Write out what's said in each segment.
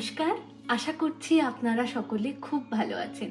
নমস্কার। আশা করছি আপনারা সকলে খুব ভালো আছেন।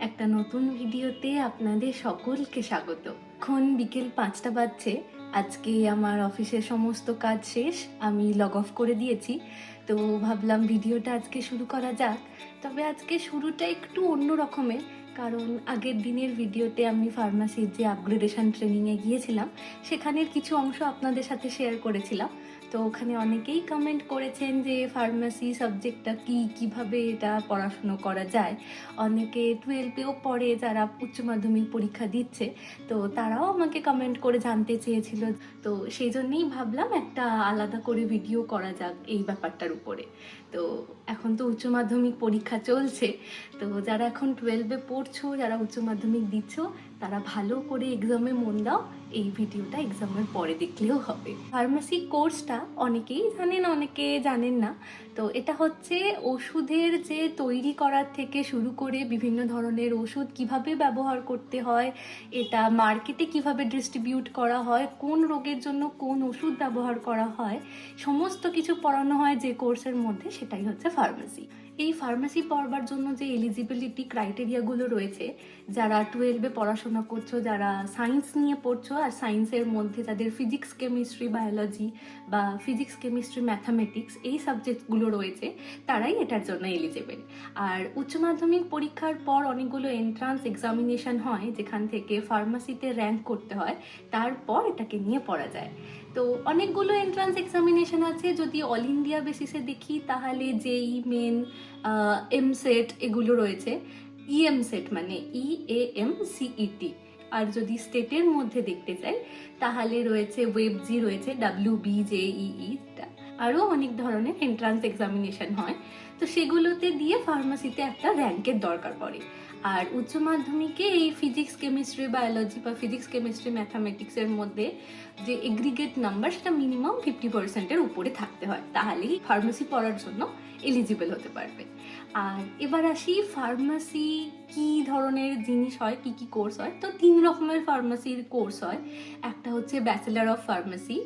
একটা নতুন ভিডিওতে আপনাদের সকলকে স্বাগত। এখন বিকেল পাঁচটা বাজছে। আজকে আমার অফিসের সমস্ত কাজ শেষ। আমি লগ অফ করে দিয়েছি। তো ভাবলাম ভিডিওটা আজকে শুরু করা যাক। তবে আজকে শুরুটা একটু অন্য রকমের। কারণ আগের দিনের ভিডিওতে আমি ফার্মাসির যে আপগ্রেডেশন ট্রেনিংয়ে গিয়েছিলাম, সেখানের কিছু অংশ আপনাদের সাথে শেয়ার করেছিলাম। তো ওখানে অনেকেই কমেন্ট করেছেন যে ফার্মাসি সাবজেক্টটা কি? কীভাবে এটা পড়াশুনো করা যায়? অনেকে টুয়েলভেও পড়ে, যারা উচ্চ মাধ্যমিক পরীক্ষা দিচ্ছে। তো তারাও আমাকে কমেন্ট করে জানতে চেয়েছিল। তো সেই জন্যেই ভাবলাম একটা আলাদা করে ভিডিও করা যাক এই ব্যাপারটার উপরে। তো এখন তো উচ্চ মাধ্যমিক পরীক্ষা চলছে। তো যারা এখন টুয়েলভে পড়ছো, যারা উচ্চ মাধ্যমিক দিচ্ছ তারা ভালো করে এক্সামে মন দাও, এই ভিডিওটা এক্সামের পরে দেখলেও হবে। ফার্মাসি কোর্সটা অনেকেই জানেন, অনেকে জানেন না। তো এটা হচ্ছে ওষুধের যে তৈরি করার থেকে শুরু করে বিভিন্ন ধরনের ওষুধ কীভাবে ব্যবহার করতে হয়, এটা মার্কেটে কীভাবে ডিস্ট্রিবিউট করা হয়, কোন রোগের জন্য কোন ওষুধ ব্যবহার করা হয়, সমস্ত কিছু পড়ানো হয় যে কোর্সের মধ্যে, সেটাই হচ্ছে ফার্মাসি এই ফার্মাসি পড়বার জন্য যে এলিজিবিলিটি ক্রাইটেরিয়াগুলো রয়েছে, যারা টুয়েলভে পড়াশোনা করছ, যারা সায়েন্স নিয়ে পড়ছো, আর সায়েন্সের মধ্যে তাদের ফিজিক্স কেমিস্ট্রি বায়োলজি বা ফিজিক্স কেমিস্ট্রি ম্যাথামেটিক্স এই সাবজেক্টগুলো রয়েছে, তারাই এটার জন্য এলিজিবল আর উচ্চ মাধ্যমিক পরীক্ষার পর অনেকগুলো এন্ট্রান্স এক্সামিনেশন হয়, যেখান থেকে ফার্মাসিতে র্যাঙ্ক করতে হয়, তারপর এটাকে নিয়ে পড়া যায়। তো অনেকগুলো এন্ট্রান্স এক্সামিনেশন আছে। যদি অল ইন্ডিয়া বেসিসে দেখি, তাহলে যেই মেন এম সেট এগুলো রয়েছে ইএম সেট মানে ই এ এম সিইটি আর যদি স্টেটের মধ্যে দেখতে চাই তাহলে রয়েছে ওয়েব জি রয়েছে ডাব্লিউ বি জে ইই আরও অনেক ধরনের এন্ট্রান্স এক্সামিনেশন হয়। তো সেগুলোতে দিয়ে ফার্মাসিতে একটা র্যাঙ্কের দরকার পড়ে। আর উচ্চ মাধ্যমিকে এই ফিজিক্স কেমিস্ট্রি বায়োলজি বা ফিজিক্স কেমিস্ট্রি ম্যাথামেটিক্সের মধ্যে যে এগ্রিগেট নাম্বার সেটা মিনিমাম ফিফটি পার্সেন্টের উপরে থাকতে হয়। তাহলেই ফার্মেসি পড়ার জন্য এলিজিবল হতে পারবে। আর এবার আসি ফার্মাসি কি ধরনের জিনিস হয়, কি কি কোর্স হয়? তো তিন রকমের ফার্মাসির কোর্স হয়। একটা হচ্ছে bachelor of pharmacy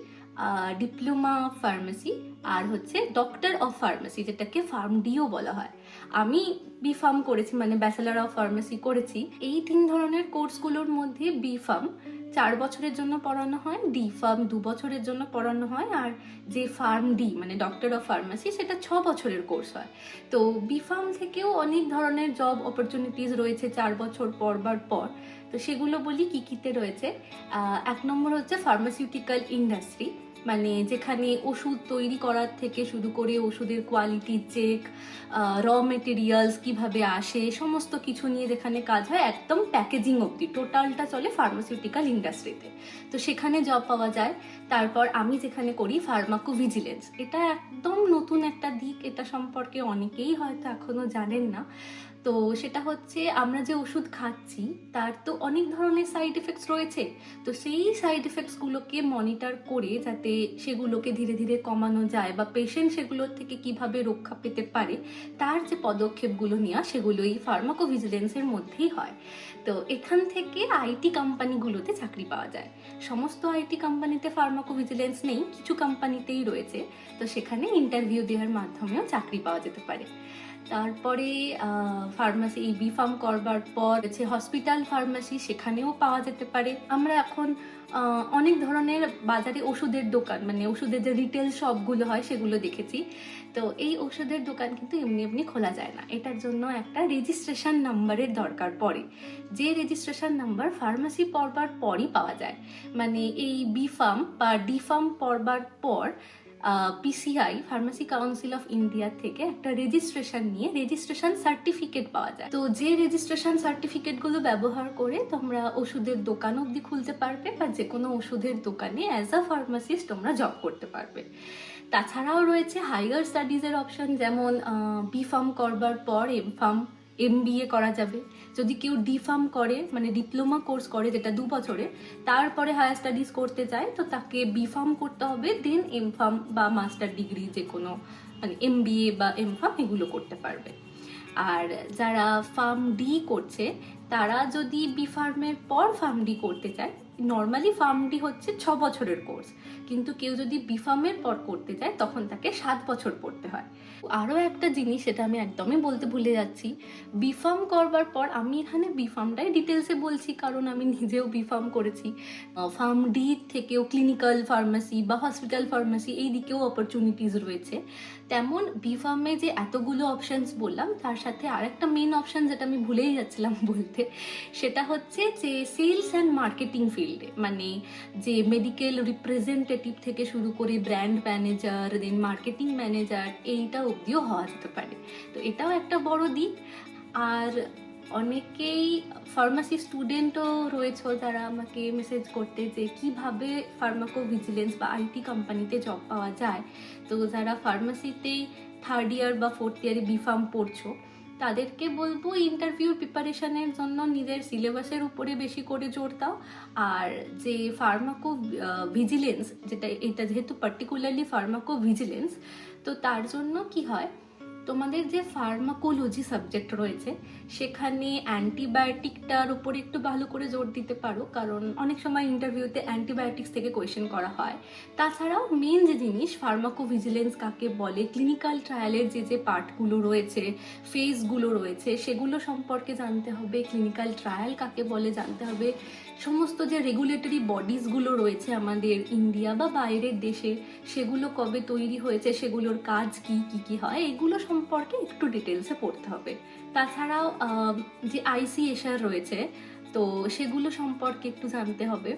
diploma pharmacy আর হচ্ছে ডক্টর অফ ফার্মেসি যেটাকে ফার্ম ডিও বলা হয়। আমি বি ফার্ম করেছি মানে ব্যাচেলার অফ ফার্মেসি করেছি। এই তিন ধরনের কোর্সগুলোর মধ্যে বি ফার্ম চার বছরের জন্য পড়ানো হয় ডি ফার্ম দু বছরের জন্য পড়ানো হয় আর যে ফার্ম ডি মানে ডক্টর অফ ফার্মাসি সেটা ছ বছরের কোর্স হয়। তো বি ফার্ম থেকেও অনেক ধরনের জব অপরচুনিটিস রয়েছে চার বছর পড়বার পর। তো সেগুলো বলি কী কীতে রয়েছে। এক নম্বর হচ্ছে ফার্মাসিউটিক্যাল ইন্ডাস্ট্রি মানে যেখানে ওষুধ তৈরি করার থেকে শুরু করে ওষুধের কোয়ালিটি চেক র মেটেরিয়ালস কীভাবে আসে, সমস্ত কিছু নিয়ে যেখানে কাজ হয়, একদম প্যাকেজিং অবধি। টোটালটা চলে ফার্মাসিউটিক্যাল ইন্ডাস্ট্রিতে তো সেখানে জব পাওয়া যায়। তারপর আমি যেখানে করি ফার্মাকো ভিজিলেন্স এটা একদম নতুন একটা দিক। এটা সম্পর্কে অনেকেই হয়তো এখনও জানেন না। তো সেটা হচ্ছে আমরা যে ওষুধ খাচ্ছি, তার তো অনেক ধরনের সাইড এফেক্টস রয়েছে। তো সেই সাইড এফেক্টসগুলোকে মনিটর করে যাতে সেগুলোকে ধীরে ধীরে কমানো যায় বা পেশেন্ট সেগুলোর থেকে কীভাবে রক্ষা পেতে পারে, তার যে পদক্ষেপগুলো নেওয়া সেগুলো এই ফার্মাকোভিজিলেন্সের মধ্যেই হয়। তো এখান থেকে আইটি কোম্পানিগুলোতে চাকরি পাওয়া যায়। সমস্ত আইটি কোম্পানিতে ফার্মাকোভিজিলেন্স নেই, কিছু কোম্পানিতেই রয়েছে। তো সেখানে ইন্টারভিউ দেওয়ার মাধ্যমেও চাকরি পাওয়া যেতে পারে। তারপরে ফার্মাসি এই বি ফার্ম করবার পর হচ্ছে হসপিটাল ফার্মাসি সেখানেও পাওয়া যেতে পারে। আমরা এখন অনেক ধরনের বাজারে ওষুধের দোকান মানে ওষুধের যে রিটেল শপগুলো হয়, সেগুলো দেখেছি। তো এই ওষুধের দোকান কিন্তু এমনি এমনি খোলা যায় না। এটার জন্য একটা রেজিস্ট্রেশন নাম্বারের দরকার পড়ে। যে রেজিস্ট্রেশন নাম্বার ফার্মাসি পড়বার পরই পাওয়া যায়। মানে এই বি ফার্ম বা ডি ফার্ম পড়বার পর PCI pharmacy council of India থেকে একটা রেজিস্ট্রেশন নিয়ে রেজিস্ট্রেশন সার্টিফিকেট পাওয়া যায়। তো যে রেজিস্ট্রেশন সার্টিফিকেটগুলো ব্যবহার করে তোমরা ওষুধের দোকান অবধি খুলতে পারবে বা যে কোনো ওষুধের দোকানে অ্যাজ আ ফার্মাসিস্ট তোমরা জব করতে পারবে। তাছাড়াও রয়েছে হায়ার স্টাডিজের অপশন যেমন বি ফার্ম করবার পর এম ফার্ম এম করা যাবে। যদি কেউ ডি ফার্ম করে মানে ডিপ্লোমা কোর্স করে যেটা দু বছরে, তারপরে হায়ার স্টাডিজ করতে চায়, তো তাকে বি ফার্ম করতে হবে দেন এম ফার্ম বা মাস্টার ডিগ্রি যে কোনো মানে এম বা এম ফার্ম এগুলো করতে পারবে। আর যারা ফার্ম ডি করছে, তারা যদি বি ফার্মের পর ফার্ম ডি করতে চায় নর্মালি ফার্ম ডি হচ্ছে ছ বছরের কোর্স কিন্তু কেউ যদি বিফার্মের পর করতে যায়, তখন তাকে সাত বছর পড়তে হয়। আরও একটা জিনিস সেটা আমি একদমই বলতে ভুলে যাচ্ছি। বিফার্ম করবার পর আমি এখানে বিফার্মটাই ডিটেলসে বলছি, কারণ আমি নিজেও বিফার্ম করেছি। ফার্ম ডি থেকেও ক্লিনিক্যাল ফার্মাসি বা হসপিটাল ফার্মাসি এই দিকেও অপরচুনিটিস রয়েছে। তেমন বিফার্মে যে এতগুলো অপশানস বললাম, তার সাথে আরেকটা মেন অপশান যেটা আমি ভুলেই যাচ্ছিলাম বলতে, সেটা হচ্ছে যে সেলস অ্যান্ড মার্কেটিং ফিল্ডে মানে যে মেডিকেল রিপ্রেজেন্টেটিভ থেকে শুরু করে brand manager then marketing manager এইটা অবধিও হওয়া যেতে পারে। তো এটাও একটা বড় দিক। আর অনেকেই ফার্মাসি স্টুডেন্টও রয়েছে যারা আমাকে মেসেজ করতে যে কীভাবে ফার্মাকো ভিজিলেন্স বা আইটি কোম্পানিতে জব পাওয়া যায়। তো যারা ফার্মাসিতেই থার্ড ইয়ার বা ফোর্থ ইয়ারে বিফার্ম পড়ছো তাদেরকে বলব ইন্টারভিউ প্রিপারেশানের জন্য নিজের সিলেবাসের উপরে বেশি করে জোর দাও। আর যে ফার্মাকো ভিজিলেন্স যেটা, এটা যেহেতু পার্টিকুলারলি ফার্মাকো ভিজিলেন্স তো তার জন্য কি হয় তোমাদের যে ফার্মাকোলজি সাবজেক্ট রয়েছে, সেখানে অ্যান্টিবায়োটিকটার উপর একটু ভালো করে জোর দিতে পারো, কারণ অনেক সময় ইন্টারভিউতে অ্যান্টিবায়োটিক্স থেকে কোয়েশ্চেন করা হয়। তাছাড়াও মেন যে জিনিস ফার্মাকো ভিজিলেন্স কাকে বলে ক্লিনিক্যাল ট্রায়ালের যে যে পার্টগুলো রয়েছে ফেজগুলো রয়েছে, সেগুলো সম্পর্কে জানতে হবে ক্লিনিক্যাল ট্রায়াল কাকে বলে জানতে হবে। সমস্ত যে রেগুলেটরি বডিজগুলো রয়েছে আমাদের ইন্ডিয়া বা বাইরের দেশে, সেগুলো কবে তৈরি হয়েছে, সেগুলোর কাজ কি কি কি হয়, এগুলো সম্পর্কে একটু ডিটেলসে পড়তে হবে। তাছাড়াও যে আইসিএসআর রয়েছে, তো সেগুলো সম্পর্কে একটু জানতে হবে।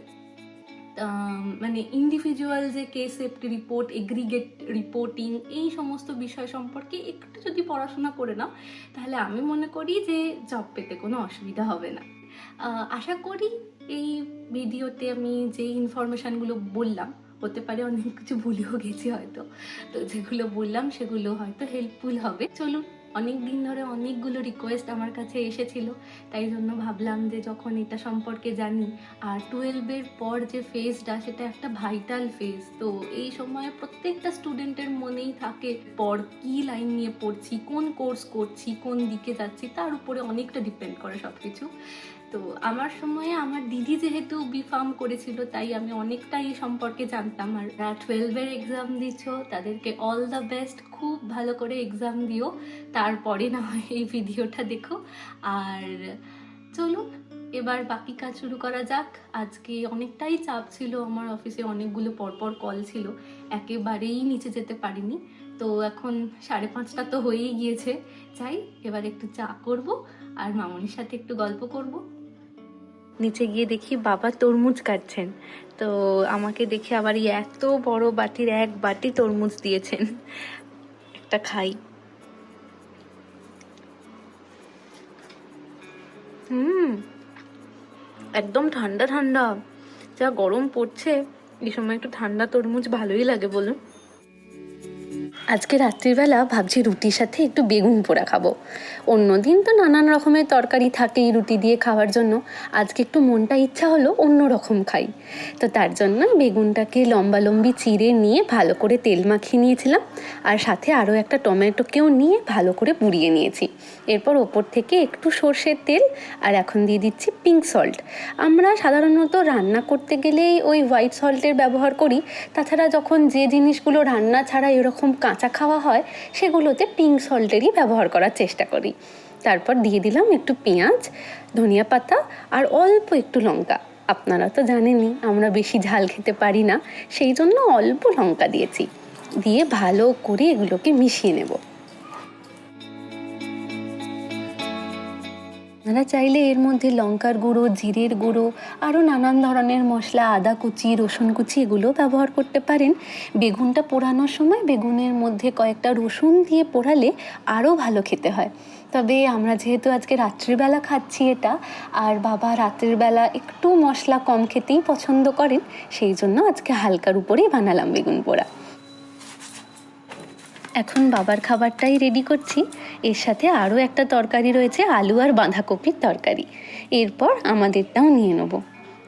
মানে ইন্ডিভিজুয়াল যে case safety report aggregate reporting এই সমস্ত বিষয় সম্পর্কে একটু যদি পড়াশোনা করে নাও, তাহলে আমি মনে করি যে জব পেতে কোনো অসুবিধা হবে না। আশা করি এই ভিডিওতে আমি যে ইনফরমেশানগুলো বললাম, হতে পারে অনেক কিছু ভুলেও গেছি হয়তো, তো যেগুলো বললাম সেগুলো হয়তো হেল্পফুল হবে। চলুন, অনেক দিন ধরে অনেকগুলো রিকোয়েস্ট আমার কাছে এসেছিল, তাই জন্য ভাবলাম যে যখন এটা সম্পর্কে জানি, আর টুয়েলভের পর যে ফেজটা সেটা একটা ভাইটাল ফেজ তো এই সময় প্রত্যেকটা স্টুডেন্টের মনেই থাকে পর কি লাইন নিয়ে পড়ছি, কোন কোর্স করছি, কোন দিকে যাচ্ছি, তার উপরে অনেকটা ডিপেন্ড করে সব কিছু তো আমার সময়ে আমার দিদি যেহেতু বি ফার্ম করেছিল, তাই আমি অনেকটা এই সম্পর্কে জানতাম। আর টুয়েলভের এক্সাম দিচ্ছ তাদেরকে অল দ্য বেস্ট খুব ভালো করে এক্সাম দিও। তারপরে না হয় এই ভিডিওটা দেখো। আর চলুন, এবার বাকি কাজ শুরু করা যাক। আজকে অনেকটাই চাপ ছিল, আমার অফিসে অনেকগুলো পরপর কল ছিল। একেবারেই নিচে যেতে পারিনি। তো এখন সাড়ে পাঁচটা তো হয়েই গিয়েছে। চাই এবার একটু চা করব, আর মামনির সাথে একটু গল্প করব। নিচে গিয়ে দেখি বাবা তরমুজ কাটছেন। তো আমাকে দেখে আবার এই এত বড় বাটির এক বাটি তরমুজ দিয়েছেন। একটা খাই। হুম, একদম ঠান্ডা ঠান্ডা। যা গরম পড়ছে, এই সময় একটু ঠান্ডা তরমুজ ভালোই লাগে বলুন। আজকে রাত্রিবেলা ভাবছি রুটির সাথে একটু বেগুন পোড়া খাব। অন্যদিন তো নানান রকমের তরকারি থাকেই রুটি দিয়ে খাওয়ার জন্য। আজকে একটু মনটা ইচ্ছা হলো অন্য রকম খাই। তো তার জন্য বেগুনটাকে লম্বা লম্বি চিড়ে নিয়ে ভালো করে তেল মাখিয়ে নিয়েছিলাম। আর সাথে আরও একটা টমেটোকেও নিয়ে ভালো করে পুড়িয়ে নিয়েছি। এরপর ওপর থেকে একটু সর্ষের তেল আর এখন দিয়ে দিচ্ছি পিঙ্ক সল্ট আমরা সাধারণত রান্না করতে গেলেই ওই হোয়াইট সল্টের ব্যবহার করি। তাছাড়া যখন যে জিনিসগুলো রান্না ছাড়া এরকম কাঁচা খাওয়া হয়, সেগুলোতে পিঙ্ক সল্টেরই ব্যবহার করার চেষ্টা করি। তারপর দিয়ে দিলাম একটু পেঁয়াজ, ধনিয়া পাতা আর অল্প একটু লঙ্কা। আপনারা তো জানেনই, আমরা বেশি ঝাল খেতে পারি না, সেই জন্য অল্প লঙ্কা দিয়েছি। দিয়ে ভালো করে এগুলোকে মিশিয়ে নেব। আপনারা চাইলে এর মধ্যে লঙ্কার গুঁড়ো, জিরের গুঁড়ো আরও নানান ধরনের মশলা, আদা কুচি, রসুন কুচি এগুলো ব্যবহার করতে পারেন। বেগুনটা পোড়ানোর সময় বেগুনের মধ্যে কয়েকটা রসুন দিয়ে পোড়ালে আরও ভালো খেতে হয়। তবে আমরা যেহেতু আজকে রাত্রিবেলা খাচ্ছি এটা, আর বাবা রাত্রির বেলা একটু মশলা কম খেতেই পছন্দ করেন, সেই জন্য আজকে হালকার উপরেই বানালাম বেগুন পোড়া। এখন বাবার খাবারটাই রেডি করছি। এর সাথে আরও একটা তরকারি রয়েছে, আলু আর বাঁধাকপির তরকারি। এরপর আমাদেরটাও নিয়ে নেব।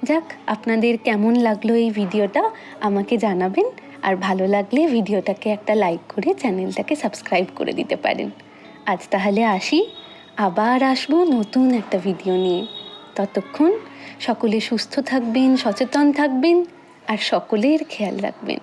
যাক, আপনাদের কেমন লাগল এই ভিডিওটা আমাকে জানাবেন। আর ভালো লাগলে ভিডিওটাকে একটা লাইক করে চ্যানেলটাকে সাবস্ক্রাইব করে দিতে পারেন। আজ তাহলে আসি। আবার আসব নতুন একটা ভিডিও নিয়ে। ততক্ষণ সকলে সুস্থ থাকবেন, সচেতন থাকবেন, আর সকলের খেয়াল রাখবেন।